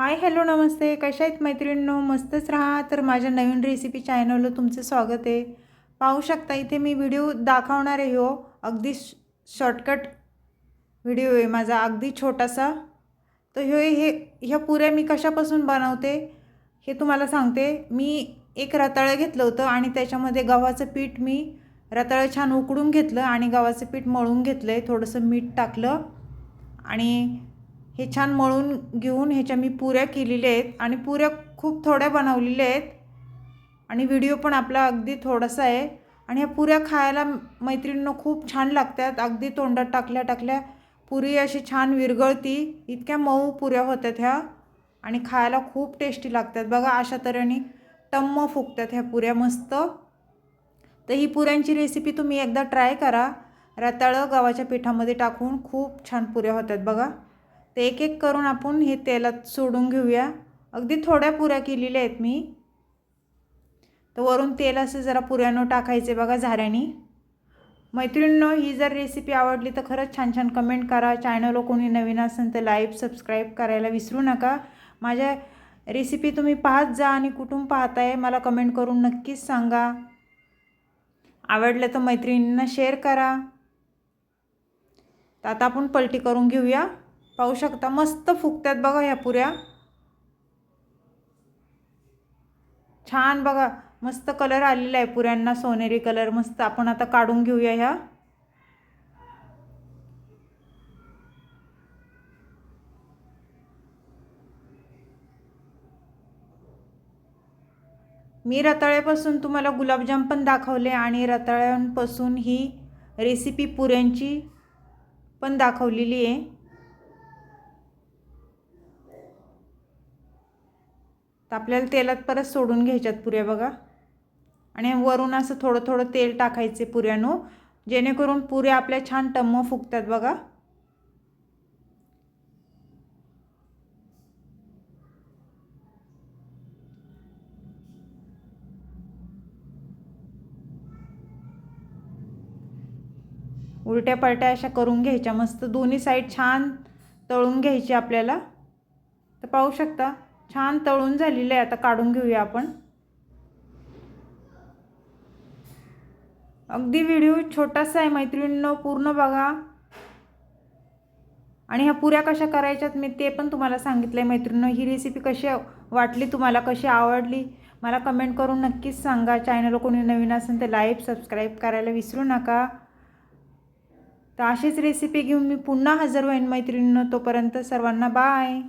Hi hello नमस्ते. कशा आहेत मैत्रिणींनो? मस्तच राहा. तर माझ्या नवीन रेसिपी चॅनलला तुमचं स्वागत आहे. पाहू शकता इथे मी व्हिडिओ दाखवणार आहे हो. अगदी शॉर्टकट व्हिडिओ आहे माझा. अगदी छोटासा. तर ह्यो हे ह्या पुऱ्या मी कशापासून बनवते हे तुम्हाला सांगते. मी एक रताळं घेतलं होतं आणि त्याच्यामध्ये गव्हाचं पीठ मी रताळं छान उकडून घेतलं आणि गव्हाचं पीठ मळून घेतलं आहे थोडंसं मीठ टाकलं आणि हे छान मळून घेऊन ह्याच्या मी पुऱ्या केलेल्या आहेत आणि पुऱ्या खूप थोड्या बनवलेल्या आहेत. आणि व्हिडिओ पण आपला अगदी थोडासा आहे. आणि ह्या पुऱ्या खायला मैत्रिणींना खूप छान लागतात. अगदी तोंडात टाकल्या टाकल्या पुरी अशी छान विरगळती इतक्या मऊ पुऱ्या होत्यात ह्या. आणि खायला खूप टेस्टी लागतात. बघा अशा तऱ्हेने टम्म फुगतात ह्या पुऱ्या मस्त. तर ही पुऱ्यांची रेसिपी तुम्ही एकदा ट्राय करा. रताळं गव्हाच्या पिठामध्ये टाकून खूप छान पुऱ्या होतात बघा. ते एक एक करून आपण हे तेलात सोडून घेऊया. अगदी थोड्या पुऱ्या केलेल्या आहेत मी. तर वरून तेल असं जरा पुऱ्यानं टाकायचे बघा झाऱ्यानी. मैत्रिणींनो ही जर रेसिपी आवडली तर खरंच छान छान कमेंट करा. चॅनल कोणी नवीन असेल तर लाईव्ह सबस्क्राईब करायला विसरू नका. माझ्या रेसिपी तुम्ही पाहत जा आणि कुठून पाहताय मला कमेंट करून नक्कीच सांगा. आवडलं तर मैत्रिणींना शेअर करा. तर आता आपण पलटी करून घेऊया. पाहू शकता मस्त फुगतात बघा ह्या पुऱ्या. छान बघा मस्त कलर आलेला आहे पुऱ्यांना सोनेरी कलर मस्त. आपण आता काढून घेऊया ह्या. मी रताळ्यापासून तुम्हाला गुलाबजाम पण दाखवले आणि रताळ्यांपासून ही रेसिपी पुऱ्यांची पण दाखवलेली आहे. तर आपल्याला तेलात परत सोडून घ्यायच्यात पुऱ्या बघा. आणि वरून असं थोडं थोडं तेल टाकायचे पुऱ्यानो जेणेकरून पुऱ्या आपल्या छान टम्म फुगतात बघा. उलट्या पलट्या अशा करून घ्यायच्या मस्त दोन्ही साईड छान तळून घ्यायची आपल्याला. तर पाहू शकता छान तळून झालेलं आहे. आता काढून घेऊया आपण. अगदी व्हिडिओ छोटासा आहे मैत्रिणींनो पूर्ण बघा. आणि ह्या पुऱ्या कशा करायच्यात मी ते पण तुम्हाला सांगितलं आहे मैत्रिणींनो ही रेसिपी कशी वाटली तुम्हाला कशी आवडली मला कमेंट करून नक्कीच सांगा. चॅनल कोणी नवीन असेल तर लाईव सबस्क्राईब करायला विसरू नका. तर अशीच रेसिपी घेऊन मी पुन्हा हजर होईन मैत्रिणींनो तोपर्यंत सर्वांना बाय